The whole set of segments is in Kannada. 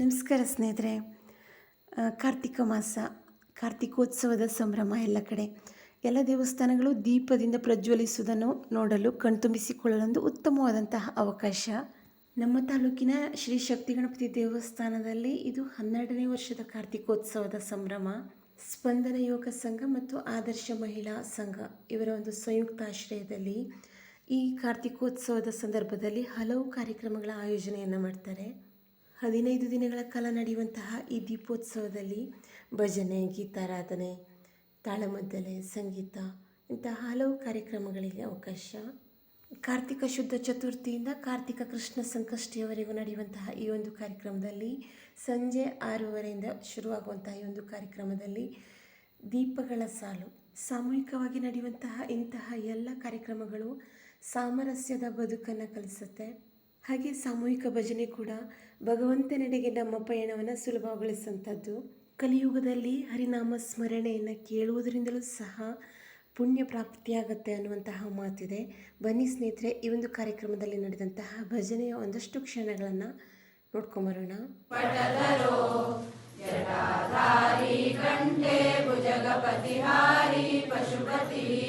ನಮಸ್ಕಾರ ಸ್ನೇಹಿತರೆ. ಕಾರ್ತಿಕ ಮಾಸ, ಕಾರ್ತಿಕೋತ್ಸವದ ಸಂಭ್ರಮ ಎಲ್ಲ ಕಡೆ. ಎಲ್ಲ ದೇವಸ್ಥಾನಗಳು ದೀಪದಿಂದ ಪ್ರಜ್ವಲಿಸುವುದನ್ನು ನೋಡಲು ಕಣ್ತುಂಬಿಸಿಕೊಳ್ಳಲೊಂದು ಉತ್ತಮವಾದಂತಹ ಅವಕಾಶ. ನಮ್ಮ ತಾಲೂಕಿನ ಶ್ರೀ ಶಕ್ತಿ ಗಣಪತಿ ದೇವಸ್ಥಾನದಲ್ಲಿ ಇದು ಹನ್ನೆರಡನೇ ವರ್ಷದ ಕಾರ್ತಿಕೋತ್ಸವದ ಸಂಭ್ರಮ. ಸ್ಪಂದನ ಯೋಗ ಸಂಘ ಮತ್ತು ಆದರ್ಶ ಮಹಿಳಾ ಸಂಘ ಇವರ ಒಂದು ಸಂಯುಕ್ತ ಆಶ್ರಯದಲ್ಲಿ ಈ ಕಾರ್ತಿಕೋತ್ಸವದ ಸಂದರ್ಭದಲ್ಲಿ ಹಲವು ಕಾರ್ಯಕ್ರಮಗಳ ಆಯೋಜನೆಯನ್ನು ಮಾಡ್ತಾರೆ. ಹದಿನೈದು ದಿನಗಳ ಕಾಲ ನಡೆಯುವಂತಹ ಈ ದೀಪೋತ್ಸವದಲ್ಲಿ ಭಜನೆ, ಗೀತಾರಾಧನೆ, ತಾಳಮದ್ದಲೆ, ಸಂಗೀತ ಇಂತಹ ಹಲವು ಕಾರ್ಯಕ್ರಮಗಳಿಗೆ ಅವಕಾಶ. ಕಾರ್ತಿಕ ಶುದ್ಧ ಚತುರ್ಥಿಯಿಂದ ಕಾರ್ತಿಕ ಕೃಷ್ಣ ಸಂಕಷ್ಟಿಯವರೆಗೂ ನಡೆಯುವಂತಹ ಈ ಒಂದು ಕಾರ್ಯಕ್ರಮದಲ್ಲಿ ಸಂಜೆ ಆರೂವರೆಯಿಂದ ಶುರುವಾಗುವಂತಹ ಈ ಒಂದು ಕಾರ್ಯಕ್ರಮದಲ್ಲಿ ದೀಪಗಳ ಸಾಲು. ಸಾಮೂಹಿಕವಾಗಿ ನಡೆಯುವಂತಹ ಇಂತಹ ಎಲ್ಲ ಕಾರ್ಯಕ್ರಮಗಳು ಸಾಮರಸ್ಯದ ಬದುಕನ್ನು ಕಲಿಸುತ್ತೆ. ಹಾಗೆ ಸಾಮೂಹಿಕ ಭಜನೆ ಕೂಡ ಭಗವಂತನೆಡೆಗೆ ನಮ್ಮ ಪಯಣವನ್ನು ಸುಲಭಗೊಳಿಸುವಂಥದ್ದು. ಕಲಿಯುಗದಲ್ಲಿ ಹರಿನಾಮ ಸ್ಮರಣೆಯನ್ನು ಕೇಳುವುದರಿಂದಲೂ ಸಹ ಪುಣ್ಯ ಪ್ರಾಪ್ತಿಯಾಗುತ್ತೆ ಅನ್ನುವಂತಹ ಮಾತಿದೆ. ಬನ್ನಿ ಸ್ನೇಹಿತರೆ, ಈ ಒಂದು ಕಾರ್ಯಕ್ರಮದಲ್ಲಿ ನಡೆದಂತಹ ಭಜನೆಯ ಒಂದಷ್ಟು ಕ್ಷಣಗಳನ್ನು ನೋಡ್ಕೊಂಬರೋಣ. ಕಾರದೊಳಗಿನ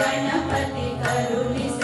गणपति करुणी